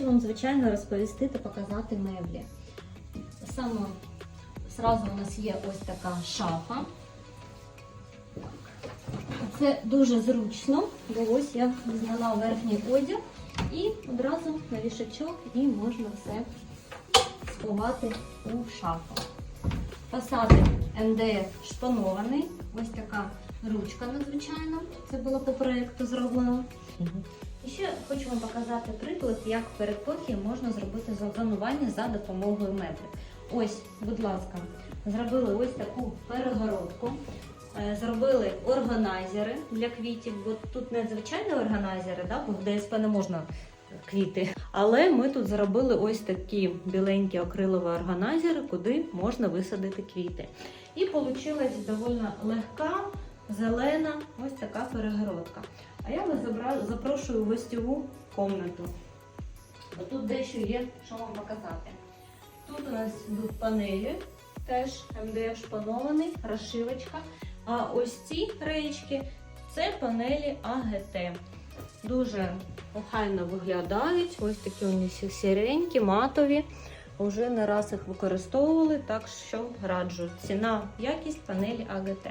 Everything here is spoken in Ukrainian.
хочу вам, звичайно, розповісти та показати меблі. Саме зразу у нас є ось така шафа. Це дуже зручно, бо ось я зняла верхній одяг і одразу на вішачок і можна все сховати у шафу. Фасади МДФ шпанований. Ось така ручка надзвичайна. Це було по проєкту зроблено. І ще хочу вам показати приклад, як в передпокій можна зробити зонування за допомогою меблів. Ось, будь ласка, зробили ось таку перегородку. Е, Зробили органайзери для квітів, бо тут не звичайні органайзери, да, бо в ДСП не можна квіти. Але ми тут зробили ось такі біленькі акрилові органайзери, куди можна висадити квіти. І вийшла доволі легка, зелена, ось така перегородка. А я вас запрошую в гостьову комнату. Тут дещо є, що вам показати. Тут у нас йдуть панелі, теж МДФ шпанований, розшивочка. А ось ці реєчки це панелі АГТ. Дуже охайно виглядають. Ось такі вони сіренькі, матові. Уже не раз їх використовували, так що раджу. Ціна, якість панелі АГТ.